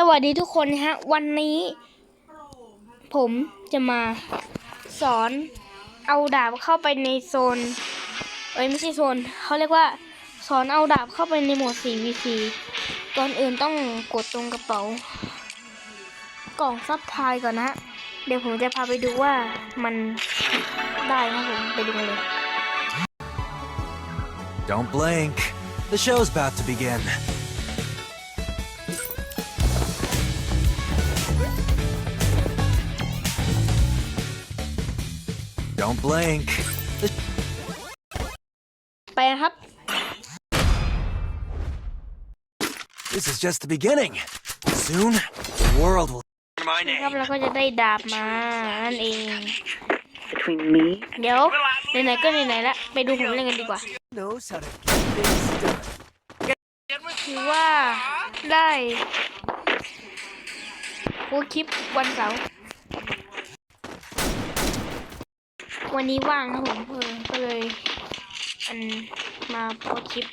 สวัสดีทุกคนนะฮะ วันนี้ ผมจะมาสอนเอาดาบเข้าไปในโซน เอ้ยไม่ใช่โซนเขาเรียกว่า สอนเอาดาบเข้าไปในโหมด 4vc ก่อนอื่นต้องกดตรงกระเป๋า กล่องซับไทายก่อนนะฮะเดี๋ยวผมจะพาไปดูว่ามันได้นะผมไปดูกันเลย Don't blink. The show's about to begin. Don't blink. The ไปนะครับ this is just the beginning. Soon, the world will my ครับ name. เราก็จะได้ดาบมานั่นเอง between me เดี๋ยวไหนๆก็ไหนๆละไปดูผมเล่นกันดีกว่า Knows how to get things done. ถือว่าได้โพสต์คลิปวันเสาร์ วันนี้ว่างนะผมเออก็เลย อันมาโพสคลิป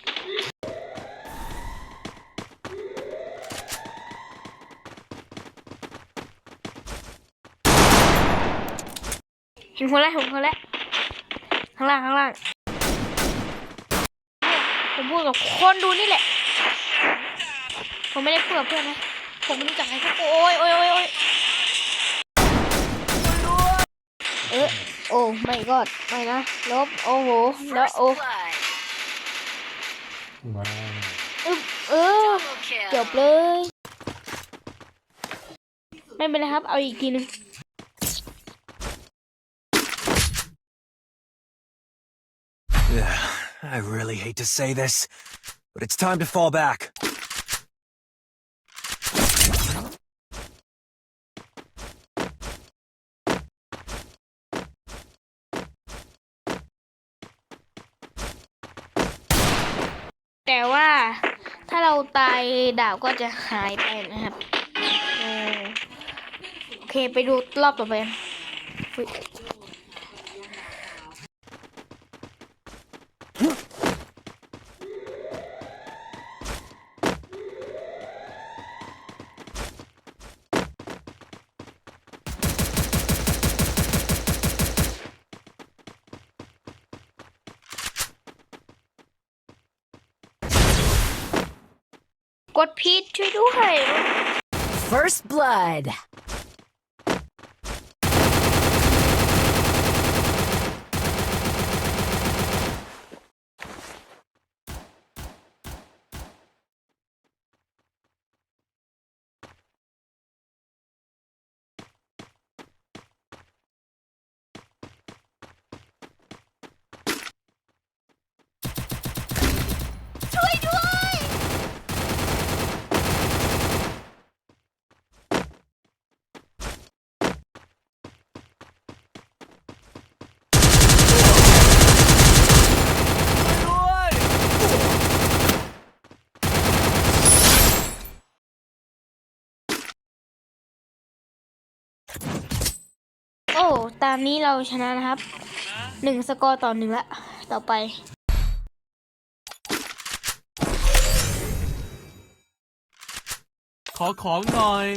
เห็นคนแล้วเห็นคนแล้วข้างล่างข้างล่างผมพูดกับคนดูนี่แหละ ผมไม่ได้พูดกับเพื่อนนะ ผมไม่รู้จักใครสักโอ้ยโอ้ยโอ้ยโอ้ยเออ โอ้ไม่กอดไม่นะลบโอ้โหแล้วโอ้อึ๊บเออจบเลย ไม่เป็นไรครับ เอาอีกทีหนึง Yeah, I really hate to say this, but it's time to fall back.. แต่ว่า ถ้าเราตายดาวก็จะหายไปนะครับ โอโอเคไปดูรอบต่อไป กันอุ๊ยกดผิดช่วยด้วย first blood โอ้ ตามนี้เราชนะนะครับ หนึ่งสกอร์ต่อหนึ่งละ ต่อไป ขอของหน่อย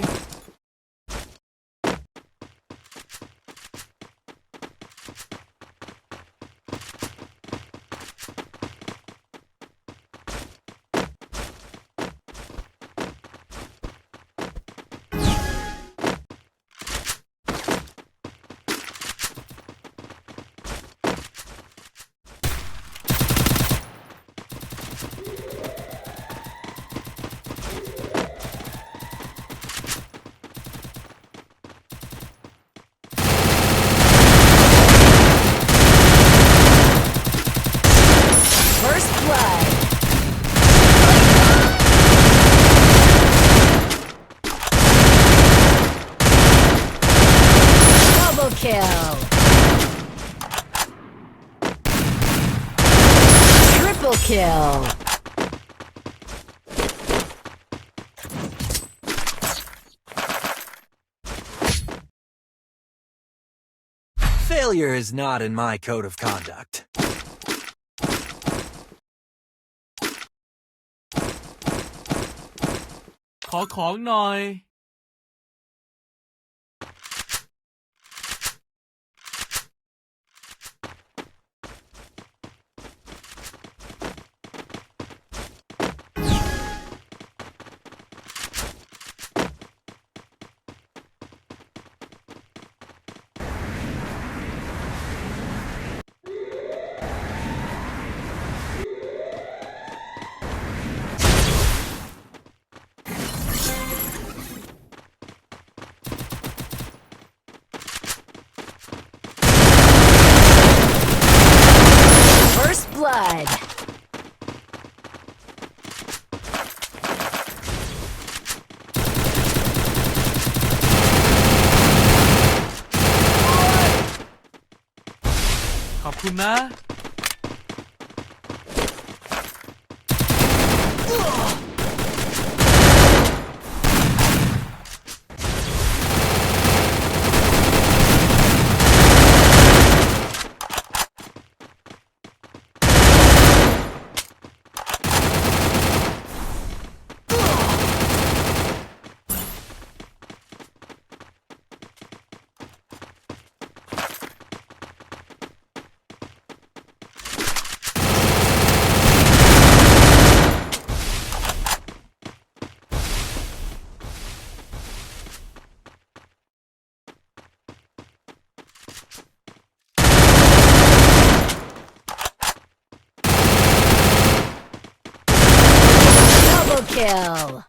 Failure is not in my code of conduct. ข อของหน่อย คุณนะ kill.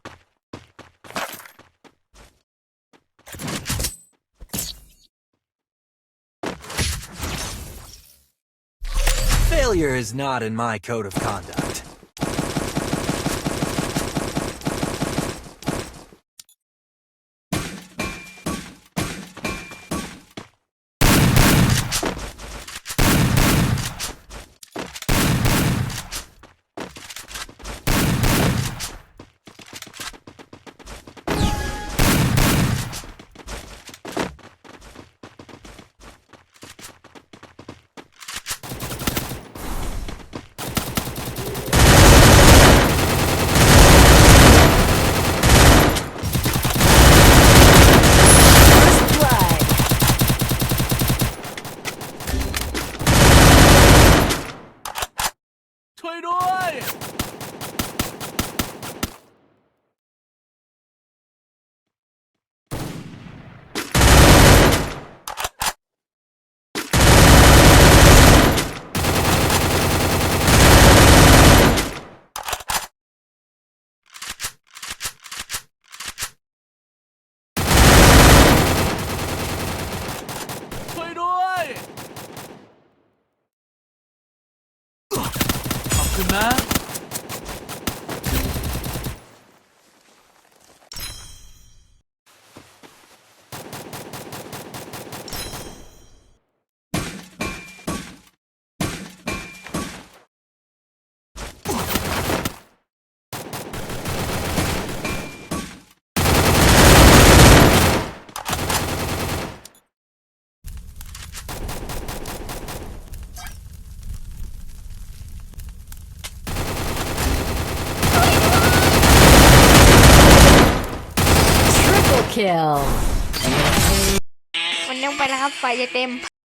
Failure is not in my code of conduct. ขอ kill. มันยังไปแล้วครับไฟจะเต็ม